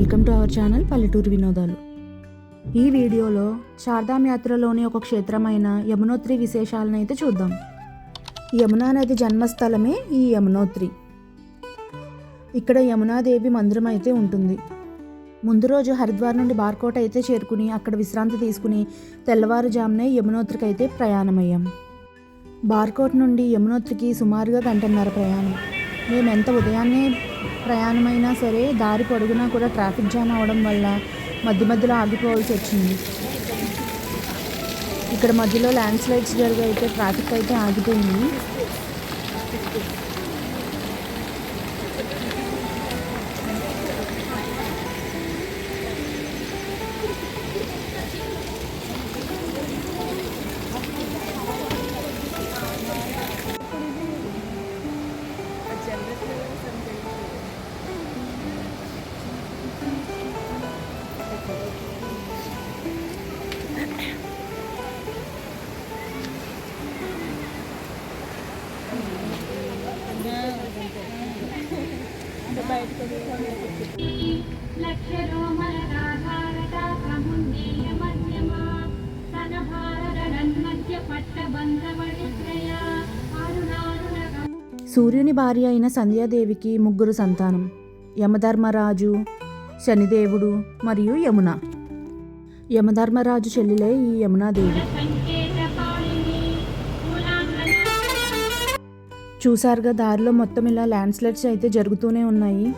Welcome to our channel పల్లెటూరు వినోదాలు. ఈ వీడియోలో చార్ధామ్ యాత్రలోని ఒక క్షేత్రమైన యమునోత్రి విశేషాలను అయితే చూద్దాం. యమునా నది జన్మస్థలమే ఈ యమునోత్రి. ఇక్కడ యమునాదేవి మందిరం అయితే ఉంటుంది. ముందు రోజు హరిద్వార్ నుండి బార్కోట్ అయితే చేరుకుని అక్కడ విశ్రాంతి తీసుకుని తెల్లవారుజామునే యమునోత్రికి అయితే ప్రయాణమయ్యాం. బార్కోట్ నుండి యమునోత్రికి సుమారుగా గంటన్నర ప్రయాణం. మేము ఎంత ఉదయాన్నే ప్రయాణమైనా సరే దారి పొడుగునా కూడా ట్రాఫిక్ జామ్ అవడం వల్ల మధ్య మధ్యలో ఆగిపోవాల్సి వచ్చింది. ఇక్కడ మధ్యలో ల్యాండ్ స్లైడ్స్ జరిగి అయితే ట్రాఫిక్ అయితే ఆగిపోయింది. సూర్యుని భార్య అయిన సంధ్యాదేవికి ముగ్గురు సంతానం యమధర్మరాజు శనిదేవుడు మరియు యమున. యమధర్మరాజు చెల్లెలే ఈ యమునాదేవి. సంకేతపాళిని చూసారుగా దారిలో మొత్తం ఇలా ల్యాండ్ స్లైడ్స్ అయితే జరుగుతూనే ఉన్నాయి.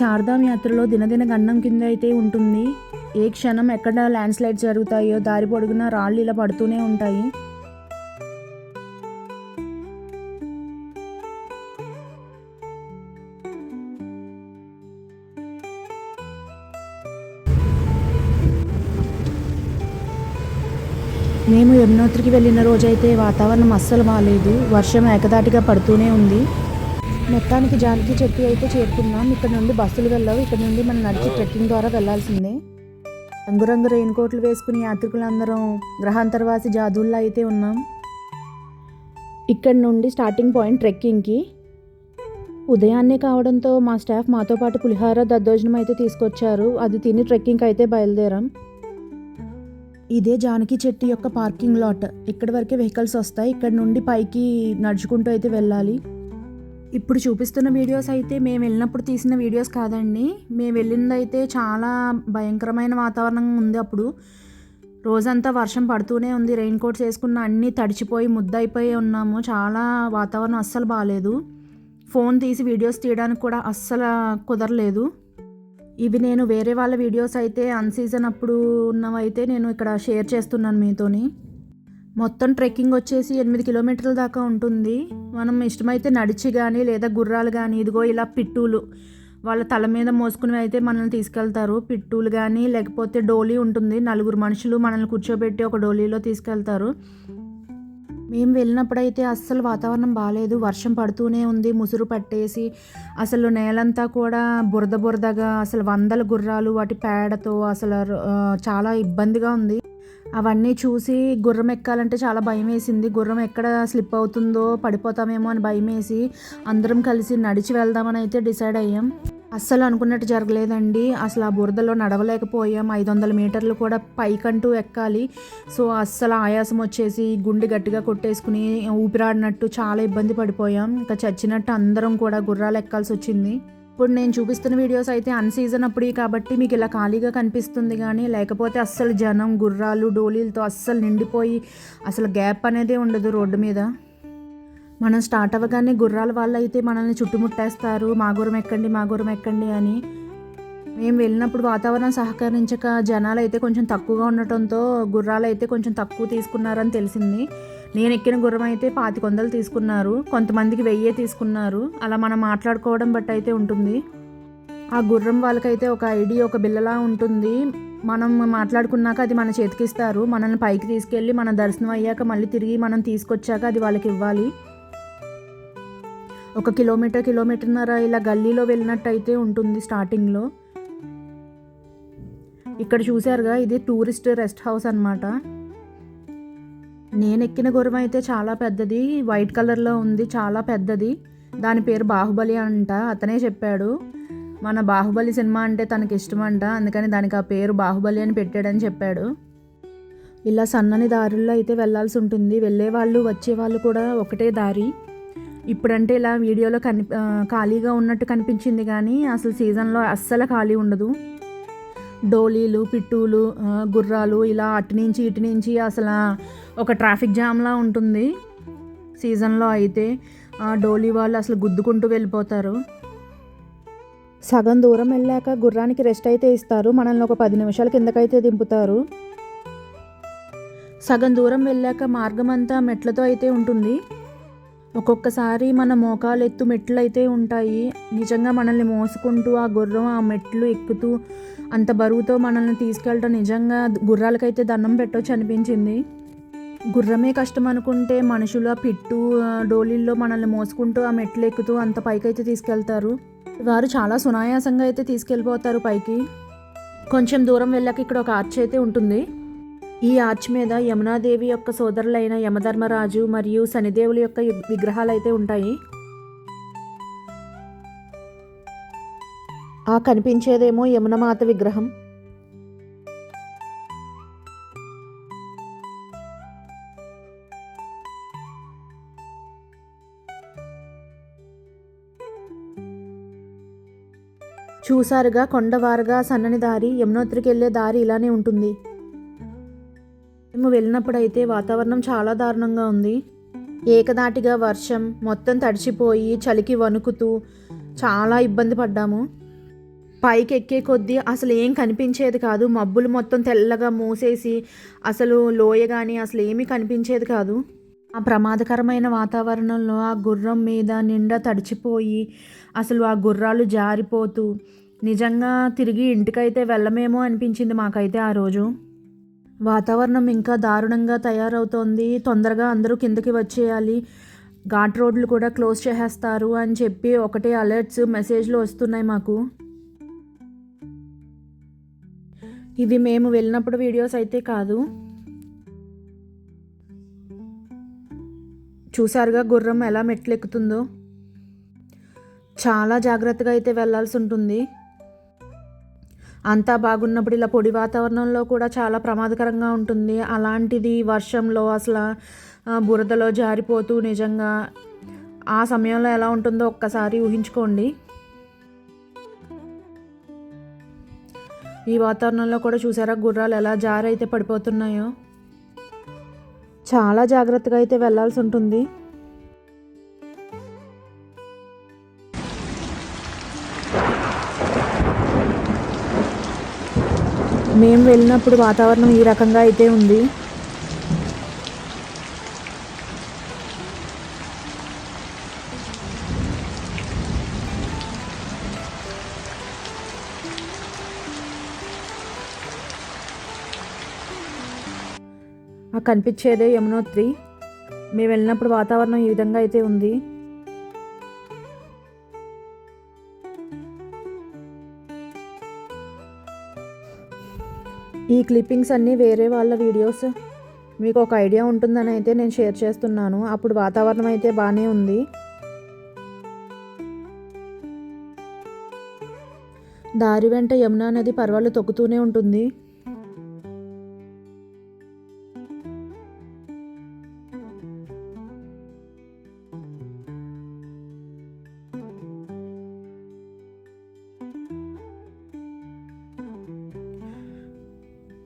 చార్ధామ్ యాత్రలో దినదిన గండం కింద అయితే ఉంటుంది. ఏ క్షణం ఎక్కడ ల్యాండ్ స్లైడ్స్ జరుగుతాయో దారి పొడుగున రాళ్ళు ఇలా పడుతూనే ఉంటాయి. మేము యమునోత్రికి వెళ్ళిన రోజైతే వాతావరణం అస్సలు బాగాలేదు వర్షం ఏకదాటిగా పడుతూనే ఉంది. మొత్తానికి జానకి చెట్టు అయితే చేరుకున్నాం. ఇక్కడ నుండి బస్సులు వెళ్ళవు. ఇక్కడ నుండి మనం నడిచి ట్రెక్కింగ్ ద్వారా వెళ్ళాల్సిందే. రంగురంగు రెయిన్ కోట్లు వేసుకుని యాత్రికులందరం గ్రహాంతరవాసి జాదుల్లా అయితే ఉన్నాం. ఇక్కడ నుండి స్టార్టింగ్ పాయింట్ ట్రెక్కింగ్కి ఉదయాన్నే కావడంతో మా స్టాఫ్ మాతో పాటు పులిహార దద్దోజనం అయితే తీసుకొచ్చారు. అది తిని ట్రెక్కింగ్కి అయితే బయలుదేరాం. ఇదే జానకి చెట్టు యొక్క పార్కింగ్ లాట్ ఇక్కడి వరకే వెహికల్స్ వస్తాయి. ఇక్కడ నుండి పైకి నడుచుకుంటూ అయితే వెళ్ళాలి. ఇప్పుడు చూపిస్తున్న వీడియోస్ అయితే మేము వెళ్ళినప్పుడు తీసిన వీడియోస్ కాదండి. మేము వెళ్ళింది అయితే చాలా భయంకరమైన వాతావరణం ఉంది అప్పుడు. రోజంతా వర్షం పడుతూనే ఉంది. రెయిన్ కోట్స్ వేసుకున్న అన్నీ తడిచిపోయి ముద్దయిపోయి ఉన్నాము. చాలా వాతావరణం అస్సలు బాగాలేదు ఫోన్ తీసి వీడియోస్ తీయడానికి కూడా అస్సలు కుదరలేదు. ఇవి నేను వేరే వాళ్ళ వీడియోస్ అయితే అన్ సీజన్ అప్పుడు ఉన్నవైతే నేను ఇక్కడ షేర్ చేస్తున్నాను మీతోని. మొత్తం ట్రెక్కింగ్ వచ్చేసి ఎనిమిది కిలోమీటర్ల దాకా ఉంటుంది. మనం ఇష్టమైతే నడిచి కానీ లేదా గుర్రాలు కానీ ఇదిగో ఇలా పిట్టూలు వాళ్ళ తల మీద మోసుకుని అయితే మనల్ని తీసుకెళ్తారు. పిట్టూలు కానీ లేకపోతే డోలీ ఉంటుంది. నలుగురు మనుషులు మనల్ని కూర్చోబెట్టి ఒక డోలీలో తీసుకెళ్తారు. మేము వెళ్ళినప్పుడైతే అస్సలు వాతావరణం బాగాలేదు వర్షం పడుతూనే ఉంది. ముసురు పట్టేసి అసలు నేలంతా కూడా బురద బురదగా అసలు వందల గుర్రాలు వాటి పేడతో అసలు చాలా ఇబ్బందిగా ఉంది. అవన్నీ చూసి గుర్రం ఎక్కాలంటే చాలా భయం వేసింది. గుర్రం ఎక్కడ స్లిప్ అవుతుందో పడిపోతామేమో అని భయం వేసి అందరం కలిసి నడిచి వెళ్దామని అయితే డిసైడ్ అయ్యాం. అస్సలు అనుకున్నట్టు జరగలేదండి. అసలు ఆ బురదలో నడవలేకపోయాం. ఐదు వందల మీటర్లు కూడా పైకంటూ ఎక్కాలి. సో అస్సలు ఆయాసం వచ్చేసి గుండె గట్టిగా కొట్టేసుకుని ఊపిరాడినట్టు చాలా ఇబ్బంది పడిపోయాం. ఇంకా చచ్చినట్టు అందరం కూడా గుర్రాలు ఎక్కాల్సి వచ్చింది. ఇప్పుడు నేను చూపిస్తున్న వీడియోస్ అయితే అన్సీజన్ అప్పుడు కాబట్టి మీకు ఇలా ఖాళీగా కనిపిస్తుంది కానీ లేకపోతే అస్సలు జనం గుర్రాలు డోలీలతో అస్సలు నిండిపోయి అసలు గ్యాప్ అనేది ఉండదు రోడ్డు మీద. మనం స్టార్ట్ అవ్వగానే గుర్రాల వాళ్ళు అయితే మనల్ని చుట్టుముట్టేస్తారు. మా గురం ఎక్కండి మా గురం ఎక్కండి అని. మేము వెళ్ళినప్పుడు వాతావరణం సహకరించక జనాలు అయితే కొంచెం తక్కువగా ఉండటంతో గుర్రాలు అయితే కొంచెం తక్కువ తీసుకున్నారని తెలిసింది. నేను ఎక్కిన గుర్రం అయితే పాతిక వందలు తీసుకున్నారు. కొంతమందికి వెయ్యే తీసుకున్నారు. అలా మనం మాట్లాడుకోవడం బట్టి అయితే ఉంటుంది. ఆ గుర్రం వాళ్ళకైతే ఒక ఐడి ఒక బిల్లలా ఉంటుంది. మనం మాట్లాడుకున్నాక అది మన చేతికి ఇస్తారు మనల్ని పైకి తీసుకెళ్ళి మన దర్శనం అయ్యాక మళ్ళీ తిరిగి మనం తీసుకొచ్చాక అది వాళ్ళకి ఇవ్వాలి. ఒక కిలోమీటర్ కిలోమీటర్న్నర ఇలా గల్లీలో వెళ్ళినట్టయితే ఉంటుంది స్టార్టింగ్లో. ఇక్కడ చూసారుగా ఇది టూరిస్ట్ రెస్ట్ హౌస్ అన్నమాట. నేను ఎక్కిన గుర్రం అయితే చాలా పెద్దది. వైట్ కలర్లో ఉంది చాలా పెద్దది. దాని పేరు బాహుబలి అంట అతనే చెప్పాడు. మన బాహుబలి సినిమా అంటే తనకి ఇష్టమంట అందుకని దానికి ఆ పేరు బాహుబలి అని పెట్టాడని చెప్పాడు. ఇలా సన్నని దారుల్లో అయితే వెళ్ళాల్సి ఉంటుంది. వెళ్ళేవాళ్ళు వచ్చేవాళ్ళు కూడా ఒకటే దారి. ఇప్పుడంటే ఇలా వీడియోలో కని ఖాళీగా ఉన్నట్టు కనిపించింది కానీ అసలు సీజన్లో అస్సలు ఖాళీ ఉండదు. డోలీలు పిట్టూలు గుర్రాలు ఇలా అటు నుంచి ఇటు నుంచి అసలు ఒక ట్రాఫిక్ జామ్లా ఉంటుంది సీజన్లో అయితే. ఆ డోలీ వాళ్ళు అసలు గుద్దుకుంటూ వెళ్ళిపోతారు. సగం దూరం వెళ్ళాక గుర్రానికి రెస్ట్ అయితే ఇస్తారు. మనల్ని ఒక పది నిమిషాల కిందకైతే దింపుతారు. సగం దూరం వెళ్ళాక మార్గం అంతా మెట్లతో అయితే ఉంటుంది. ఒక్కొక్కసారి మన మోకాలు ఎత్తు మెట్లు అయితే ఉంటాయి. నిజంగా మనల్ని మోసుకుంటూ ఆ గుర్రం ఆ మెట్లు ఎక్కుతూ అంత బరువుతో మనల్ని తీసుకెళ్ళడం నిజంగా గుర్రాలకైతే దండం పెట్టొచ్చు అనిపించింది. గుర్రమే కష్టం అనుకుంటే మనుషులు ఆ పిట్టు ఆ డోలీల్లో మనల్ని మోసుకుంటూ ఆ మెట్లు ఎక్కుతూ అంత పైకైతే తీసుకెళ్తారు. వారు చాలా సునాయాసంగా అయితే తీసుకెళ్ళిపోతారు పైకి. కొంచెం దూరం వెళ్ళాక ఇక్కడ ఒక ఆర్చ్ అయితే ఉంటుంది. ఈ ఆర్చ్ మీద యమునాదేవి యొక్క సోదరులైన యమధర్మరాజు మరియు శనిదేవుల యొక్క విగ్రహాలు అయితే ఉంటాయి. ఆ కనిపించేదేమో యమునమాత విగ్రహం. చూసారుగా కొండవారుగా సన్నని దారి యమునోత్రికి వెళ్ళే దారి ఇలానే ఉంటుంది. మేము వెళ్ళినప్పుడైతే వాతావరణం చాలా దారుణంగా ఉంది. ఏకదాటిగా వర్షం మొత్తం తడిచిపోయి చలికి వణుకుతూ చాలా ఇబ్బంది పడ్డాము. పైకి ఎక్కే కొద్దీ అసలు ఏం కనిపించేది కాదు. మబ్బులు మొత్తం తెల్లగా మూసేసి అసలు లోయ కానీ అసలు ఏమీ కనిపించేది కాదు. ఆ ప్రమాదకరమైన వాతావరణంలో ఆ గుర్రం మీద నిండా తడిచిపోయి అసలు ఆ గుర్రాలు జారిపోతూ నిజంగా తిరిగి ఇంటికైతే వెళ్ళమేమో అనిపించింది మాకైతే ఆ రోజు. వాతావరణం ఇంకా దారుణంగా తయారవుతోంది. తొందరగా అందరూ కిందకి వచ్చేయాలి. ఘాట్ రోడ్లు కూడా క్లోజ్ చేసేస్తారు అని చెప్పి ఒకటే అలర్ట్స్ మెసేజ్లు వస్తున్నాయి మాకు. ఇవి మేము వెళ్ళినప్పుడు వీడియోస్ అయితే కాదు. చూసారుగా గుర్రం ఎలా మెట్లెక్కుతుందో? చాలా జాగ్రత్తగా అయితే వెళ్ళాల్సి ఉంటుంది. అంతా బాగున్నప్పుడు ఇలా పొడి వాతావరణంలో కూడా చాలా ప్రమాదకరంగా ఉంటుంది. అలాంటిది వర్షంలో అసలు బురదలో జారిపోతూ నిజంగా ఆ సమయంలో ఎలా ఉంటుందో ఒక్కసారి ఊహించుకోండి. ఈ వాతావరణంలో కూడా చూసారా? గుర్రాలు ఎలా జారైతే పడిపోతున్నాయో. చాలా జాగ్రత్తగా అయితే వెళ్ళాల్సి ఉంటుంది. మేము వెళ్ళినప్పుడు వాతావరణం ఈ రకంగా అయితే ఉంది. ఆ కనిపించేదే యమునోత్రి మేము వెళ్ళినప్పుడు వాతావరణం ఈ విధంగా అయితే ఉంది. ఈ క్లిప్పింగ్స్ అన్నీ వేరే వాళ్ళ వీడియోస్. మీకు ఒక ఐడియా ఉంటుందని అయితే నేను షేర్ చేస్తున్నాను. అప్పుడు వాతావరణం అయితే బాగానే ఉంది. దారి వెంట యమునా నది పర్వాలు తొక్కుతూనే ఉంటుంది.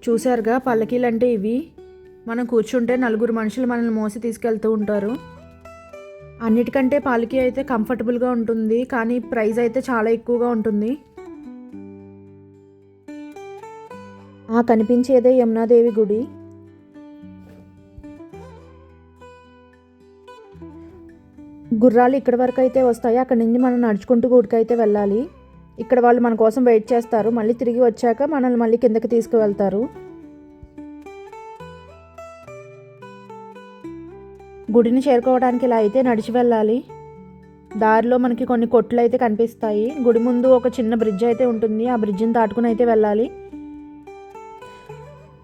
చూశారుగా పల్లకీలు అంటే ఇవి. మనం కూర్చుంటే నలుగురు మనుషులు మనల్ని మోసి తీసుకెళ్తూ ఉంటారు. అన్నిటికంటే పాలకీ అయితే కంఫర్టబుల్గా ఉంటుంది కానీ ప్రైస్ అయితే చాలా ఎక్కువగా ఉంటుంది. ఆ కనిపించేదే యమునాదేవి గుడి. గుర్రాలు ఇక్కడి వరకు అయితే వస్తాయి. అక్కడి నుంచి మనం నడుచుకుంటూ గుడికైతే వెళ్ళాలి. ఇక్కడ వాళ్ళు మన కోసం వెయిట్ చేస్తారు. మళ్ళీ తిరిగి వచ్చాక మనల్ని మళ్ళీ కిందకి తీసుకువెళ్తారు. గుడిని చేరుకోవడానికి ఇలా అయితే నడిచి వెళ్ళాలి. దారిలో మనకి కొన్ని కొట్లు అయితే కనిపిస్తాయి. గుడి ముందు ఒక చిన్న బ్రిడ్జ్ అయితే ఉంటుంది. ఆ బ్రిడ్జిని దాటుకుని అయితే వెళ్ళాలి.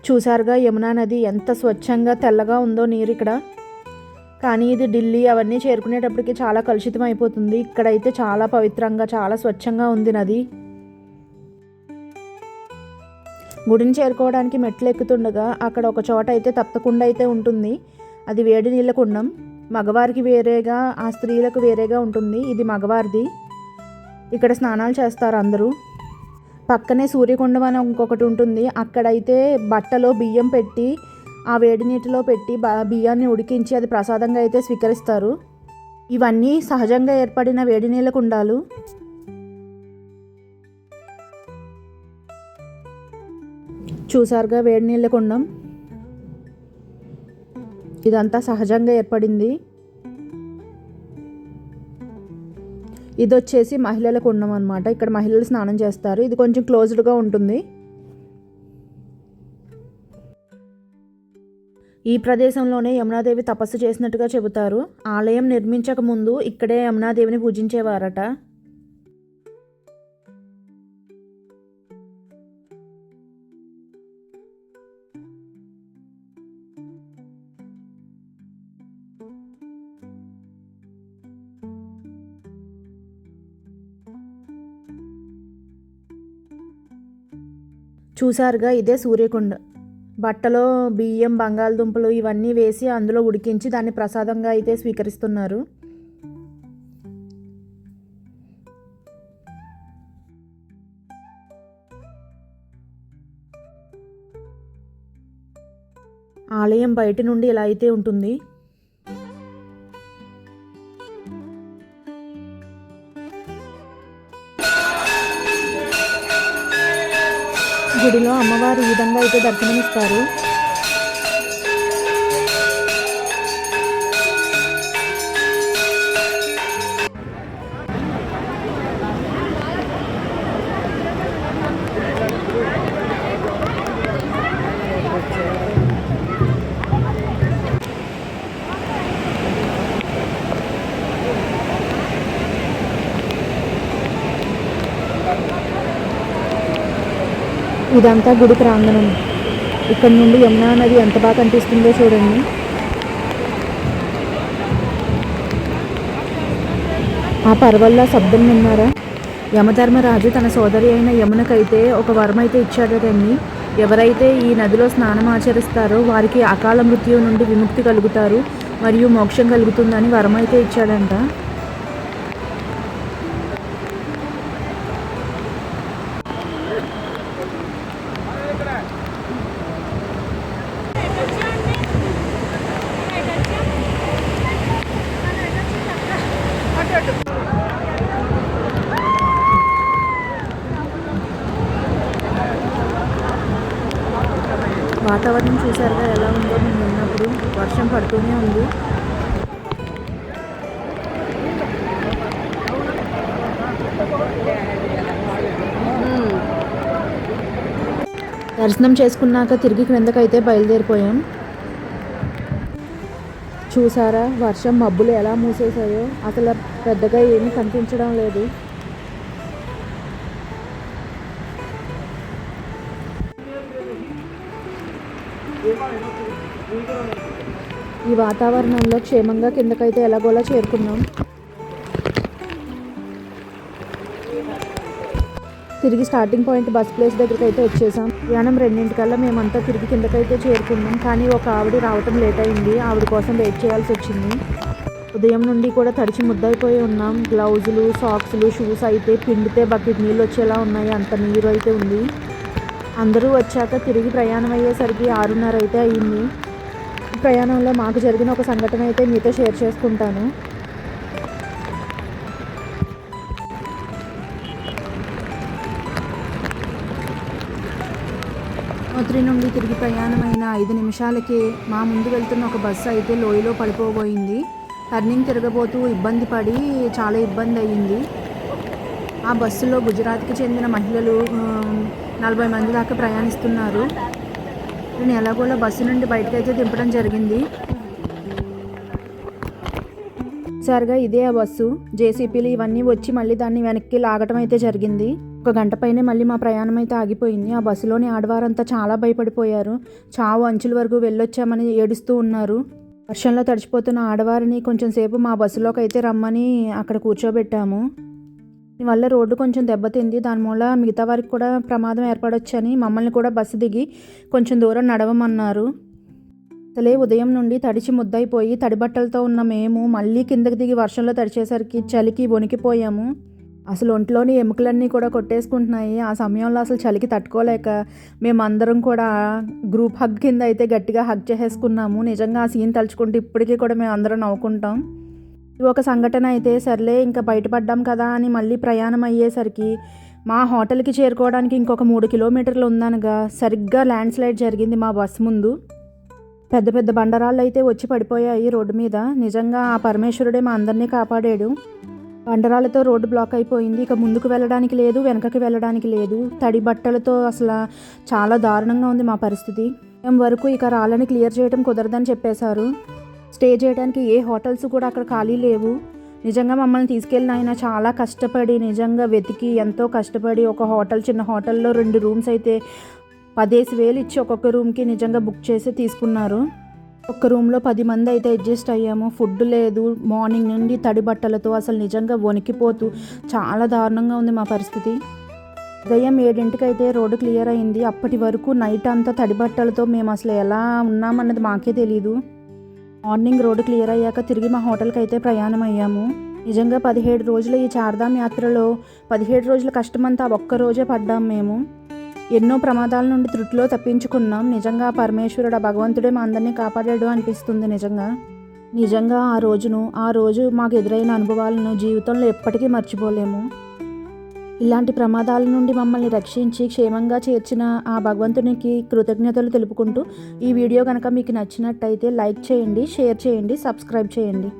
చూసారుగా యమునా నది ఎంత స్వచ్ఛంగా తెల్లగా ఉందో నీరు ఇక్కడ. కానీ ఇది ఢిల్లీ అవన్నీ చేరుకునేటప్పటికి చాలా కలుషితం అయిపోతుంది. ఇక్కడైతే చాలా పవిత్రంగా చాలా స్వచ్ఛంగా ఉంది నది. గుడిని చేరుకోవడానికి మెట్లు ఎక్కుతుండగా అక్కడ ఒక చోట అయితే తప్పకుండా అయితే ఉంటుంది. అది వేడి నీళ్ళ కుండం మగవారికి వేరేగా ఆ స్త్రీలకు వేరేగా ఉంటుంది. ఇది మగవారిది. ఇక్కడ స్నానాలు చేస్తారు అందరూ. పక్కనే సూర్యకుండం అని ఇంకొకటి ఉంటుంది. అక్కడైతే బట్టలో బియ్యం పెట్టి ఆ వేడి నీటిలో పెట్టి బియ్యాన్ని ఉడికించి అది ప్రసాదంగా అయితే స్వీకరిస్తారు. ఇవన్నీ సహజంగా ఏర్పడిన వేడి నీళ్ళ కుండాలు. చూసారుగా వేడి నీళ్ళ కుండం? ఇదంతా సహజంగా ఏర్పడింది. ఇది వచ్చేసి మహిళల కుండం అనమాట ఇక్కడ మహిళలు స్నానం చేస్తారు. ఇది కొంచెం క్లోజ్డ్గా ఉంటుంది. ఈ ప్రదేశంలోనే యమునాదేవి తపస్సు చేసినట్టుగా చెబుతారు. ఆలయం నిర్మించక ముందు ఇక్కడే యమునాదేవిని పూజించేవారట. చూసారుగా ఇదే సూర్యకుండ. బట్టలో బియ్యం బంగాళదుంపలు ఇవన్నీ వేసి అందులో ఉడికించి దాన్ని ప్రసాదంగా అయితే స్వీకరిస్తున్నారు. ఆలయం బయట నుండి ఇలా అయితే ఉంటుంది. గుడిలో అమ్మవారు ఈ విధంగా అయితే దర్శనమిస్తారు. ఇదంతా గుడి ప్రాంగణం. ఇక్కడ నుండి యమునా నది ఎంత బాగా కనిపిస్తుందో చూడండి. ఆ పర్వల్లా శబ్దం విన్నారా? యమధర్మరాజు తన సోదరి అయిన యమునకైతే ఒక వరం అయితే ఇచ్చాడటండి ఎవరైతే ఈ నదిలో స్నానం ఆచరిస్తారో వారికి అకాల మృత్యు నుండి విముక్తి కలుగుతారు మరియు మోక్షం కలుగుతుందని వరం అయితే ఇచ్చాడంట. వాతావరణం చూసారుగా ఎలా ఉందో నేను ఉన్నప్పుడు వర్షం పడుతూనే ఉంది. దర్శనం చేసుకున్నాక తిరిగి క్రిందకైతే బయలుదేరిపోయాం. చూసారా వర్షం మబ్బులు ఎలా మూసేసాయో అసలు పెద్దగా ఏమీ కనిపించడం లేదు. ఈ వాతావరణంలో క్షేమంగా కిందకైతే ఎలాగోలా చేరుకున్నాం. తిరిగి స్టార్టింగ్ పాయింట్ బస్ ప్లేస్ దగ్గరికి అయితే వచ్చేసాం. ప్రయాణం రెండింటికల్లా మేమంతా తిరిగి కిందకైతే చేరుకున్నాం. కానీ ఒక ఆవిడ రావటం లేట్ అయింది. ఆవిడ కోసం వెయిట్ చేయాల్సి వచ్చింది. ఉదయం నుండి కూడా తడిచి ముద్దయిపోయి ఉన్నాం. గ్లౌజులు సాక్స్లు షూస్ అయితే పిండితే బకెట్ నీళ్ళు వచ్చేలా ఉన్నాయి. అంత నీరు అయితే ఉంది. అందరూ వచ్చాక తిరిగి ప్రయాణం అయ్యేసరికి ఆరున్నర అయితే అయ్యింది ప్రయాణంలో మాకు జరిగిన ఒక సంఘటన అయితే మీతో షేర్ చేసుకుంటాను. మధురి నుండి తిరిగి ప్రయాణమైన ఐదు నిమిషాలకే మా ముందు వెళ్తున్న ఒక బస్సు అయితే లోయలో పడిపోబోయింది. టర్నింగ్ తిరగబోతూ ఇబ్బంది పడి చాలా ఇబ్బంది అయ్యింది. ఆ బస్సులో గుజరాత్కి చెందిన మహిళలు నలభై మంది దాకా ప్రయాణిస్తున్నారు. నేను ఎలాగోలా బస్సు నుండి బయటకైతే దింపడం జరిగింది. సరిగా ఇదే ఆ బస్సు. జేసీపీలు ఇవన్నీ వచ్చి మళ్ళీ దాన్ని వెనక్కి లాగటం అయితే జరిగింది. ఒక గంట పైనే మళ్ళీ మా ప్రయాణం అయితే ఆగిపోయింది. ఆ బస్సులోని ఆడవారంతా చాలా భయపడిపోయారు. చావు అంచుల వరకు వెళ్ళొచ్చామని ఏడుస్తూ ఉన్నారు. వర్షంలో తడిచిపోతున్న ఆడవారిని కొంచెం సేపు మా బస్సులోకి అయితే రమ్మని అక్కడ కూర్చోబెట్టాము. దీనివల్ల రోడ్డు కొంచెం దెబ్బతింది. దానివల్ల మిగతా వారికి కూడా ప్రమాదం ఏర్పడొచ్చని మమ్మల్ని కూడా బస్సు దిగి కొంచెం దూరం నడవమన్నారు. అసలే ఉదయం నుండి తడిచి ముద్దయిపోయి తడి బట్టలతో ఉన్న మేము మళ్ళీ కిందకి దిగి వర్షంలో తడిచేసరికి చలికి వణికిపోయాము అసలు ఒంట్లోని ఎముకలన్నీ కూడా కొట్టేసుకుంటున్నాయి. ఆ సమయంలో అసలు చలికి తట్టుకోలేక మేమందరం కూడా గ్రూప్ హగ్ కింద అయితే గట్టిగా హగ్ చేసేసుకున్నాము. నిజంగా ఆ సీన్ తలుచుకుంటే ఇప్పటికీ కూడా మేము అందరం నవ్వుకుంటాం. ఒక సంఘటన అయితే సర్లే ఇంకా బయటపడ్డాం కదా అని మళ్ళీ ప్రయాణం అయ్యేసరికి మా హోటల్కి చేరుకోవడానికి ఇంకొక మూడు కిలోమీటర్లు ఉందనగా సరిగ్గా ల్యాండ్ స్లైడ్ జరిగింది మా బస్సు ముందు. పెద్ద పెద్ద బండరాళ్ళు అయితే వచ్చి పడిపోయాయి రోడ్డు మీద. నిజంగా ఆ పరమేశ్వరుడే మా అందరినీ కాపాడాడు. బండరాలతో రోడ్డు బ్లాక్ అయిపోయింది. ఇక ముందుకు వెళ్ళడానికి లేదు వెనకకి వెళ్ళడానికి లేదు. తడి బట్టలతో అసలు చాలా దారుణంగా ఉంది మా పరిస్థితి. మేము వరకు ఇక రాళ్ళని క్లియర్ చేయడం కుదరదని చెప్పేశారు. స్టే చేయడానికి ఏ హోటల్స్ కూడా అక్కడ ఖాళీ లేవు. నిజంగా మమ్మల్ని తీసుకెళ్ళిన ఆయన చాలా కష్టపడి నిజంగా వెతికి ఎంతో కష్టపడి ఒక హోటల్ చిన్న హోటల్లో రెండు రూమ్స్ అయితే పదేసి వేలు ఇచ్చి ఒక్కొక్క రూమ్కి నిజంగా బుక్ చేసి తీసుకున్నారు. ఒక్క రూమ్లో పది మంది అయితే అడ్జస్ట్ అయ్యాము. ఫుడ్ లేదు. మార్నింగ్ నుండి తడి బట్టలతో అసలు నిజంగా వణికిపోతూ చాలా దారుణంగా ఉంది మా పరిస్థితి. ఉదయం ఏడింటికి అయితే రోడ్డు క్లియర్ అయింది. అప్పటి వరకు నైట్ అంతా తడి బట్టలతో మేము అసలు ఎలా ఉన్నామన్నది మాకే తెలీదు. మార్నింగ్ రోడ్డు క్లియర్ అయ్యాక తిరిగి మా హోటల్కి అయితే ప్రయాణం అయ్యాము నిజంగా పదిహేడు రోజుల ఈ చార్ధామ్ యాత్రలో పదిహేడు రోజుల కష్టమంతా ఒక్క రోజే పడ్డాం మేము. ఎన్నో ప్రమాదాల నుండి త్రుటిలో తప్పించుకున్నాం. నిజంగా పరమేశ్వరుడు ఆ భగవంతుడే మా అందరినీ కాపాడాడు అనిపిస్తుంది నిజంగా. నిజంగా ఆ రోజును ఆ రోజు మాకు ఎదురైన అనుభవాలను జీవితంలో ఎప్పటికీ మర్చిపోలేము. ఇలాంటి ప్రమాదాల నుండి మమ్మల్ని రక్షించి క్షేమంగా చేర్చిన ఆ భగవంతునికి కృతజ్ఞతలు తెలుపుకుంటూ ఈ వీడియో కనుక మీకు నచ్చినట్టయితే లైక్ చేయండి షేర్ చేయండి సబ్స్క్రైబ్ చేయండి.